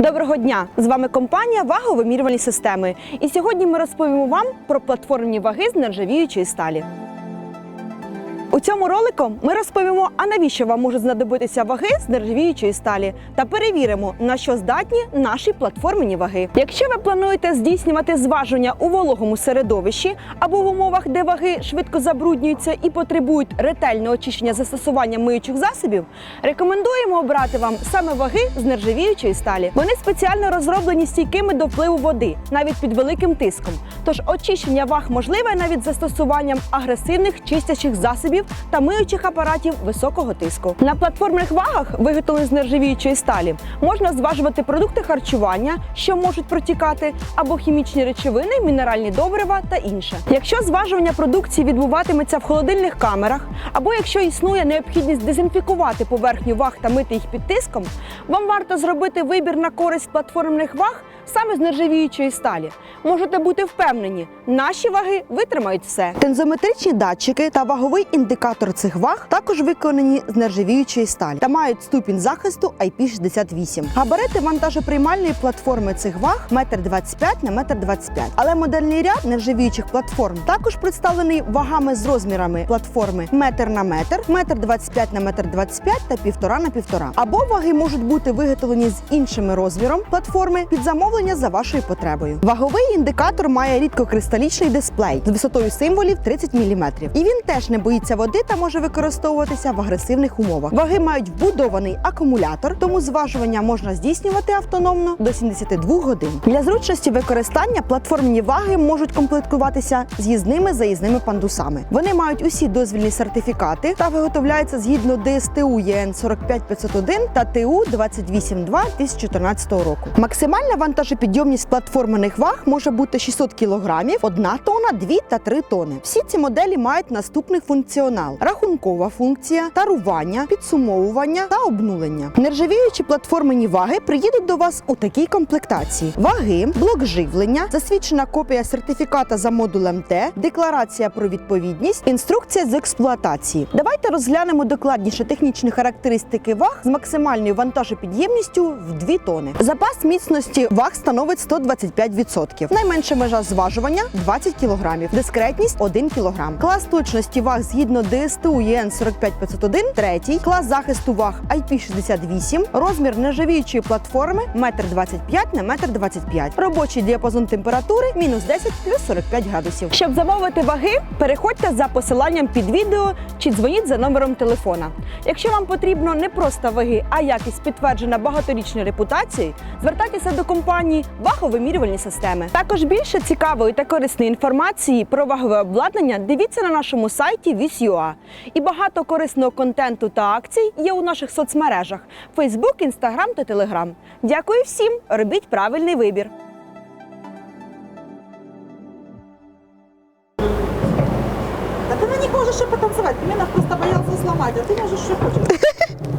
Доброго дня! З вами компанія Ваговимірювальні системи. І сьогодні ми розповімо вам про платформні ваги з нержавіючої сталі. У цьому ролику ми розповімо, а навіщо вам можуть знадобитися ваги з нержавіючої сталі, та перевіримо, на що здатні наші платформені ваги. Якщо ви плануєте здійснювати зважування у вологому середовищі або в умовах, де ваги швидко забруднюються і потребують ретельного очищення застосуванням миючих засобів, рекомендуємо обрати вам саме ваги з нержавіючої сталі. Вони спеціально розроблені стійкими до впливу води, навіть під великим тиском. Тож очищення ваг можливе навіть застосуванням агресивних чистячих засобів та миючих апаратів високого тиску. На платформних вагах, виготовлених з нержавіючої сталі, можна зважувати продукти харчування, що можуть протікати, або хімічні речовини, мінеральні добрива та інше. Якщо зважування продукції відбуватиметься в холодильних камерах, або якщо існує необхідність дезінфікувати поверхню ваг та мити їх під тиском, вам варто зробити вибір на користь платформних ваг саме з нержавіючої сталі. Можете бути впевнені, наші ваги витримають все. Тензометричні датчики та ваговий індикатор цих ваг також виконані з нержавіючої сталі та мають ступінь захисту IP68. Габарити вантажоприймальної платформи цих ваг 1,25 на 1,25 Але модельний ряд нержавіючих платформ також представлений вагами з розмірами платформи метр на метр, метр 25 на метр 25 та півтора на півтора. Або ваги можуть бути виготовлені з іншими розміром платформи під замовлення за вашою потребою. Ваговий індикатор має рідкокристалічний дисплей з висотою символів 30 мм. І він теж не боїться води та може використовуватися в агресивних умовах. Ваги мають вбудований акумулятор, тому зважування можна здійснювати автономно до 72 годин. Для зручності використання платформні ваги можуть комплектуватися з'їзними заїзними пандусами. Вони мають усі дозвільні сертифікати та виготовляються згідно ДСТУ ЄН 45501 та ТУ 282 2014 року. Максимальна вантажопідйомність платформених ваг може бути 600 кг, 1 тонна, 2 та 3 тони. Всі ці моделі мають наступний функціонал: рахункова функція, тарування, підсумовування та обнулення. Нержавіючі платформені ваги приїдуть до вас у такій комплектації: ваги, блок живлення, засвідчена копія сертифіката за модулем Т, декларація про відповідність, інструкція з експлуатації. Давайте розглянемо докладніше технічні характеристики ваг з максимальною вантажопідємністю в 2 тони. Запас міцності ваг становить 125%. Найменша межа зважування 20 кг. Дискретність 1 кг. Клас точності ваг згідно ДСТУ ЄН 45501, третій. Клас захисту ваг IP68, розмір нержавіючої платформи 1,25 на 1,25 Робочий діапазон температури мінус 10 плюс 45 градусів. Щоб замовити ваги, переходьте за посиланням під відео чи дзвоніть за номером телефона. Якщо вам потрібно не просто ваги, а якість підтверджена багаторічною репутацією, звертайтеся до компанії Ваговимірювальні системи. Також більше цікавої та корисної інформації про вагове обладнання дивіться на нашому сайті Віс.ua. І багато корисного контенту та акцій є у наших соцмережах Facebook, Instagram та Telegram. Дякую всім! Робіть правильний вибір. Да ты на них можешь и потанцевать. Ты меня просто боялся сломать, а ты можешь что хочешь.